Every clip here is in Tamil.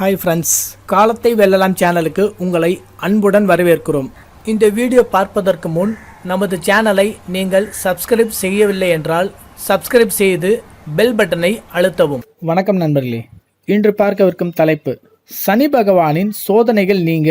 ஹாய் ஃப்ரெண்ட்ஸ் காலத்தை வெல்லலாம் சேனலுக்கு உங்களை அன்புடன் வரவேற்கிறோம். இந்த வீடியோ பார்ப்பதற்கு முன் நமது சேனலை நீங்கள் சப்ஸ்கிரைப் செய்யவில்லை என்றால் சப்ஸ்கிரைப் செய்து பெல் பட்டனை அழுத்தவும். வணக்கம் நண்பர்களே. இன்று பார்க்கவிருக்கும் தலைப்பு சனி பகவானின் சோதனைகள் நீங்க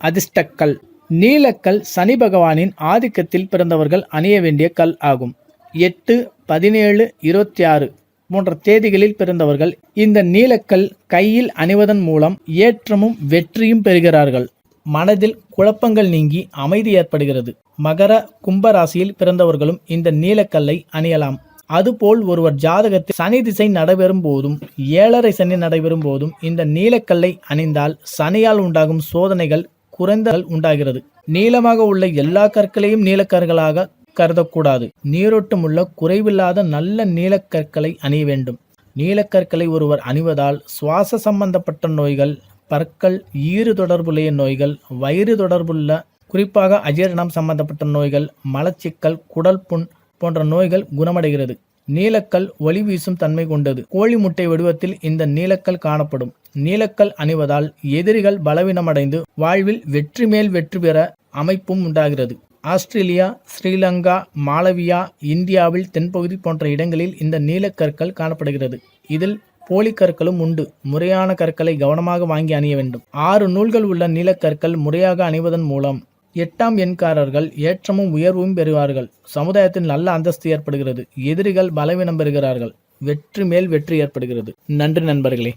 அதிர்ஷ்டக்கல். நீலக்கல் சனி பகவானின் ஆதிக்கத்தில் பிறந்தவர்கள் அணிய வேண்டிய கல் ஆகும். எட்டு பதினேழு இருபத்தி ஆறு. போன்ற தேதிகளில் பிறந்தவர்கள் இந்த நீலக்கல் கையில் அணிவதன் மூலம் ஏற்றமும் வெற்றியும் பெறுகிறார்கள். மனதில் குழப்பங்கள் நீங்கி அமைதி ஏற்படுகிறது. மகர கும்பராசியில் பிறந்தவர்களும் இந்த நீலக்கல்லை அணியலாம். அதுபோல் ஒருவர் ஜாதகத்தில் சனி திசை நடைபெறும் போதும் ஏழரை சனி நடைபெறும் போதும் இந்த நீலக்கல்லை அணிந்தால் சனியால் உண்டாகும் சோதனைகள் குறைந்த உண்டாகிறது. நீளமாக உள்ள எல்லா கற்களையும் நீலக்கற்களாக கருதக்கூடாது. நீரோட்டமுள்ள குறைவில்லாத நல்ல நீலக்கற்களை அணிய வேண்டும். நீலக்கற்களை ஒருவர் அணிவதால் சுவாச சம்பந்தப்பட்ட நோய்கள் பற்கள் ஈறு தொடர்புடைய நோய்கள் வயிறு தொடர்புள்ள குறிப்பாக அஜீரணம் சம்பந்தப்பட்ட நோய்கள் மலச்சிக்கல் குடல் புண் போன்ற நோய்கள் குணமடைகிறது. நீலக்கல் ஒளி வீசும் தன்மை கொண்டது. கோழி முட்டை வடிவத்தில் இந்த நீலக்கல் காணப்படும். நீலக்கல் அணிவதால் எதிரிகள் பலவீனமடைந்து வாழ்வில் வெற்றி மேல் வெற்றி பெற அமைப்பும் உண்டாகிறது. ஆஸ்திரேலியா ஸ்ரீலங்கா மாலவியா இந்தியாவில் தென்பகுதி போன்ற இடங்களில் இந்த நீலக்கற்கள் காணப்படுகிறது. இதில் போலி கற்களும் உண்டு. முறையான கற்களை கவனமாக வாங்கி அணிய வேண்டும். ஆறு நூல்கள் உள்ள நீலக்கற்கள் முறையாக அணிவதன் மூலம் எட்டாம் எண்காரர்கள் ஏற்றமும் உயர்வும் பெறுவார்கள். சமுதாயத்தில் நல்ல அந்தஸ்து ஏற்படுகிறது. எதிரிகள் பலவீனம் பெறுகிறார்கள். வெற்றி மேல் வெற்றி ஏற்படுகிறது. நன்றி நண்பர்களே.